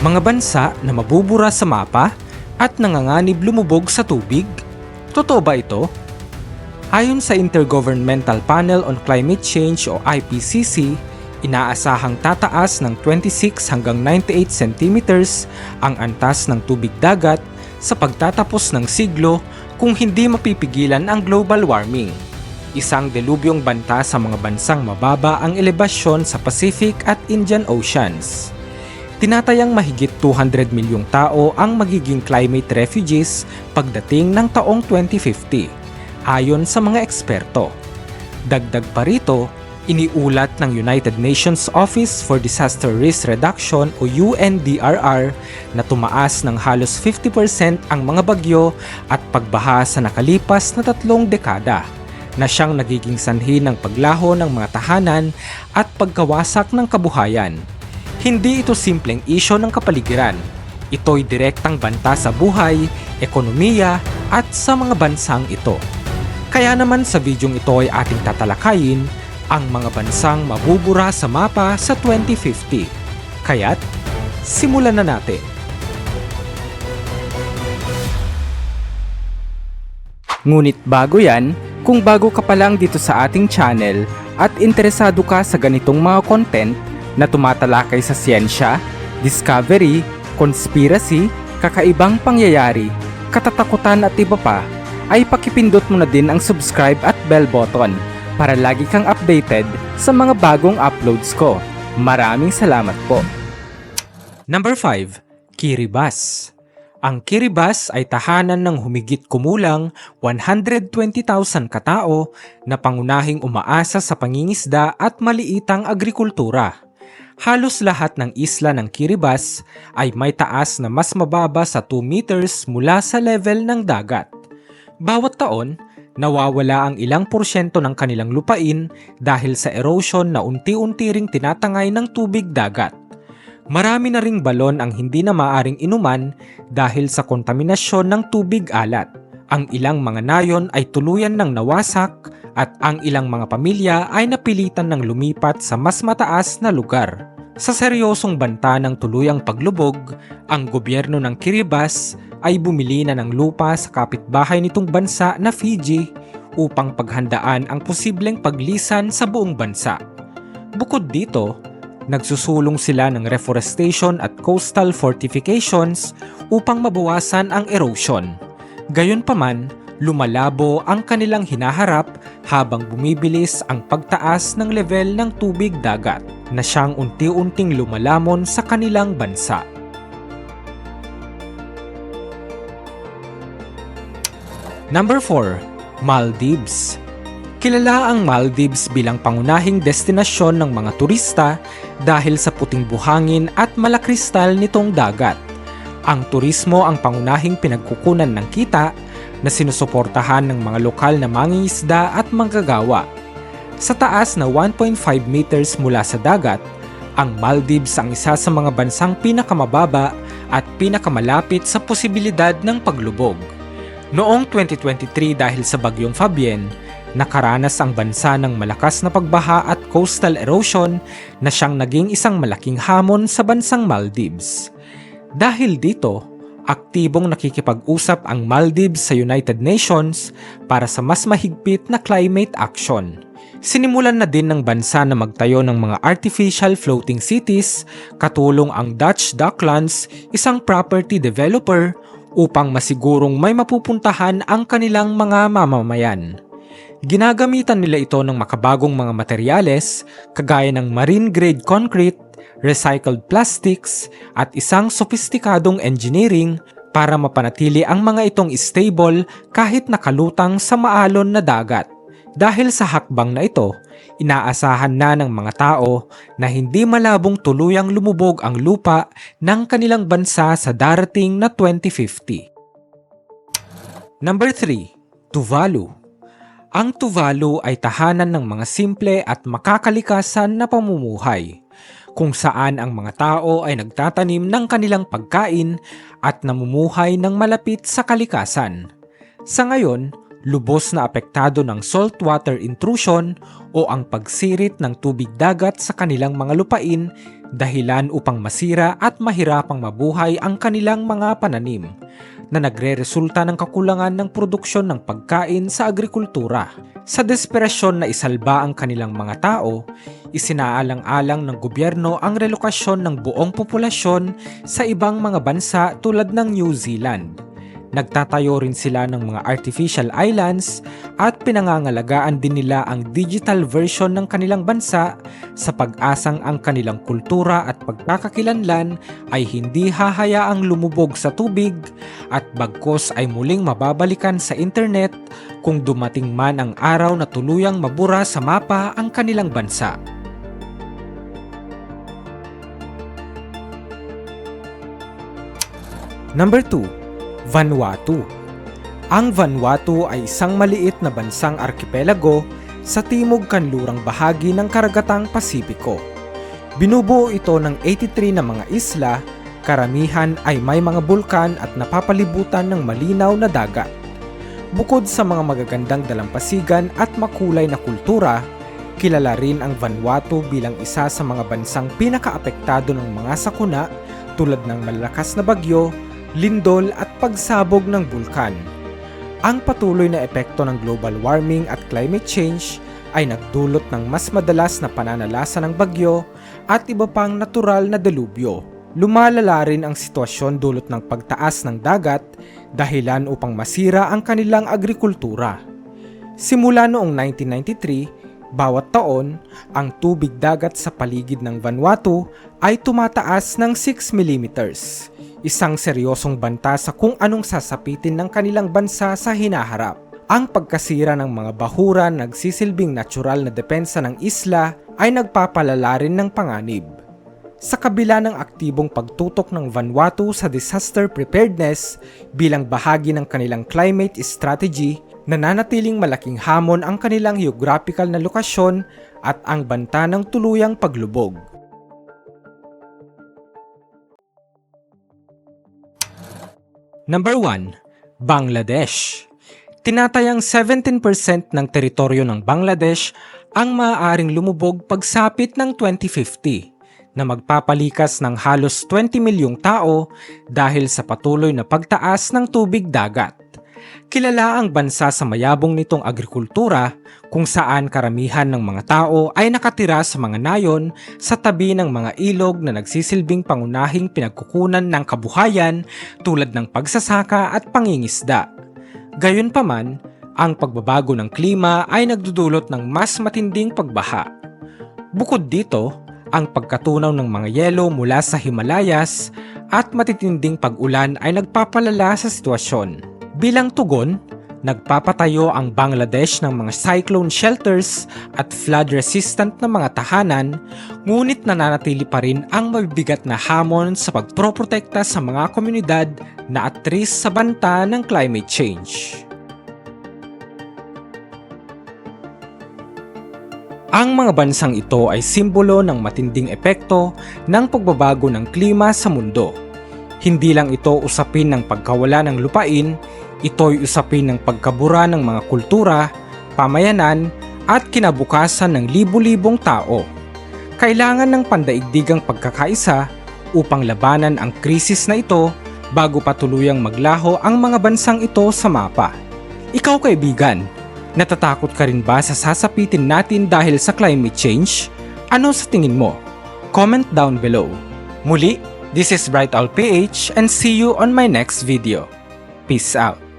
Mga bansa na mabubura sa mapa at nanganganib lumubog sa tubig? Totoo ba ito? Ayon sa Intergovernmental Panel on Climate Change o IPCC, inaasahang tataas ng 26 hanggang 98 centimeters ang antas ng tubig dagat sa pagtatapos ng siglo kung hindi mapipigilan ang global warming. Isang delubyong banta sa mga bansang mababa ang elevasyon sa Pacific at Indian Oceans. Tinatayang mahigit 200 milyong tao ang magiging climate refugees pagdating ng taong 2050 ayon sa mga eksperto. Dagdag pa rito, iniulat ng United Nations Office for Disaster Risk Reduction o UNDRR na tumaas ng halos 50% ang mga bagyo at pagbaha sa nakalipas na tatlong dekada na siyang nagiging sanhi ng paglaho ng mga tahanan at pagkawasak ng kabuhayan. Hindi ito simpleng isyo ng kapaligiran. Ito'y direktang banta sa buhay, ekonomiya at sa mga bansang ito. Kaya naman sa videong ito ay ating tatalakayin ang mga bansang mabubura sa mapa sa 2050. Kaya't, simulan na natin. Ngunit bago yan, kung bago ka pa lang dito sa ating channel at interesado ka sa ganitong mga content na tumatalakay sa siyensya, discovery, conspiracy, kakaibang pangyayari, katatakutan at iba pa, ay pakipindot mo na din ang subscribe at bell button para lagi kang updated sa mga bagong uploads ko. Maraming salamat po. Number 5. Kiribati Ang Kiribati ay tahanan ng humigit kumulang 120,000 katao na pangunahing umaasa sa pangingisda at maliitang agrikultura. Halos lahat ng isla ng Kiribati ay may taas na mas mababa sa 2 meters mula sa level ng dagat. Bawat taon, nawawala ang ilang porsyento ng kanilang lupain dahil sa erosion na unti-unti ring tinatangay ng tubig dagat. Marami na ring balon ang hindi na maaring inuman dahil sa kontaminasyon ng tubig alat. Ang ilang mga nayon ay tuluyan ng nawasak at ang ilang mga pamilya ay napilitan ng lumipat sa mas mataas na lugar. Sa seryosong banta ng tuluyang paglubog, ang gobyerno ng Kiribati ay bumili na ng lupa sa kapitbahay nitong bansa na Fiji upang paghandaan ang posibleng paglisan sa buong bansa. Bukod dito, nagsusulong sila ng reforestation at coastal fortifications upang mabawasan ang erosion. Gayunpaman, lumalabo ang kanilang hinaharap habang bumibilis ang pagtaas ng level ng tubig dagat na siyang unti-unting lumalamon sa kanilang bansa. Number 4. Maldives Kilala ang Maldives bilang pangunahing destinasyon ng mga turista dahil sa puting buhangin at malakristal nitong dagat. Ang turismo ang pangunahing pinagkukunan ng kita na sinusuportahan ng mga lokal na mangingisda at manggagawa. Sa taas na 1.5 meters mula sa dagat, ang Maldives ang isa sa mga bansang pinakamababa at pinakamalapit sa posibilidad ng paglubog. Noong 2023 dahil sa bagyong Fabienne, nakaranas ang bansa ng malakas na pagbaha at coastal erosion na siyang naging isang malaking hamon sa bansang Maldives. Dahil dito, aktibong nakikipag-usap ang Maldives sa United Nations para sa mas mahigpit na climate action. Sinimulan na din ng bansa na magtayo ng mga artificial floating cities, katulong ang Dutch Docklands, isang property developer upang masigurong may mapupuntahan ang kanilang mga mamamayan. Ginagamitan nila ito ng makabagong mga materyales kagaya ng marine-grade concrete, recycled plastics, at isang sopistikadong engineering para mapanatili ang mga itong stable kahit nakalutang sa maalon na dagat. Dahil sa hakbang na ito, inaasahan na ng mga tao na hindi malabong tuluyang lumubog ang lupa ng kanilang bansa sa darating na 2050. Number 3. Tuvalu Ang Tuvalu ay tahanan ng mga simple at makakalikasan na pamumuhay kung saan ang mga tao ay nagtatanim ng kanilang pagkain at namumuhay ng malapit sa kalikasan. Sa ngayon, lubos na apektado ng saltwater intrusion o ang pagsirit ng tubig dagat sa kanilang mga lupain dahilan upang masira at mahirapang mabuhay ang kanilang mga pananim na nagre-resulta ng kakulangan ng produksyon ng pagkain sa agrikultura. Sa desperasyon na isalba ang kanilang mga tao, isinaalang-alang ng gobyerno ang relokasyon ng buong populasyon sa ibang mga bansa tulad ng New Zealand. Nagtatayo rin sila ng mga artificial islands at pinangangalagaan din nila ang digital version ng kanilang bansa sa pag-asang ang kanilang kultura at pagkakakilanlan ay hindi hahayaang lumubog sa tubig at bagkos ay muling mababalikan sa internet kung dumating man ang araw na tuluyang mabura sa mapa ang kanilang bansa. Number 2, Vanuatu. Ang Vanuatu ay isang maliit na bansang arkipelago sa timog kanlurang bahagi ng karagatang Pasipiko. Binubuo ito ng 83 na mga isla, karamihan ay may mga bulkan at napapalibutan ng malinaw na dagat. Bukod sa mga magagandang dalampasigan at makulay na kultura, kilala rin ang Vanuatu bilang isa sa mga bansang pinakaapektado ng mga sakuna tulad ng malalakas na bagyo, lindol at pagsabog ng bulkan. Ang patuloy na epekto ng global warming at climate change ay nagdulot ng mas madalas na pananalasa ng bagyo at iba pang natural na delubyo. Lumalala rin ang sitwasyon dulot ng pagtaas ng dagat dahilan upang masira ang kanilang agrikultura. Simula noong 1993, bawat taon, ang tubig dagat sa paligid ng Vanuatu ay tumataas ng 6 mm. Isang seryosong banta sa kung anong sasapitin ng kanilang bansa sa hinaharap. Ang pagkasira ng mga bahura nagsisilbing natural na depensa ng isla ay nagpapalala rin ng panganib. Sa kabila ng aktibong pagtutok ng Vanuatu sa disaster preparedness bilang bahagi ng kanilang climate strategy, nananatiling malaking hamon ang kanilang geographical na lokasyon at ang banta ng tuluyang paglubog. Number 1. Bangladesh Tinatayang 17% ng teritoryo ng Bangladesh ang maaaring lumubog pagsapit ng 2050 na magpapalikas ng halos 20 milyong tao dahil sa patuloy na pagtaas ng tubig dagat. Kilala ang bansa sa mayabong nitong agrikultura kung saan karamihan ng mga tao ay nakatira sa mga nayon sa tabi ng mga ilog na nagsisilbing pangunahing pinagkukunan ng kabuhayan tulad ng pagsasaka at pangingisda. Gayunpaman, ang pagbabago ng klima ay nagdudulot ng mas matinding pagbaha. Bukod dito, ang pagkatunaw ng mga yelo mula sa Himalayas at matitinding pag-ulan ay nagpapalala sa sitwasyon. Bilang tugon, nagpapatayo ang Bangladesh ng mga cyclone shelters at flood-resistant na mga tahanan, ngunit nananatili pa rin ang mabibigat na hamon sa pagproprotekta sa mga komunidad na at risk sa banta ng climate change. Ang mga bansang ito ay simbolo ng matinding epekto ng pagbabago ng klima sa mundo. Hindi lang ito usapin ng pagkawala ng lupain, ito'y usapin ng pagkabura ng mga kultura, pamayanan, at kinabukasan ng libu-libong tao. Kailangan ng pandaigdigang pagkakaisa upang labanan ang krisis na ito bago pa tuluyang maglaho ang mga bansang ito sa mapa. Ikaw kaibigan, natatakot ka rin ba sa sasapitin natin dahil sa climate change? Ano sa tingin mo? Comment down below. Muli, this is Bright Owl PH and see you on my next video. Peace out.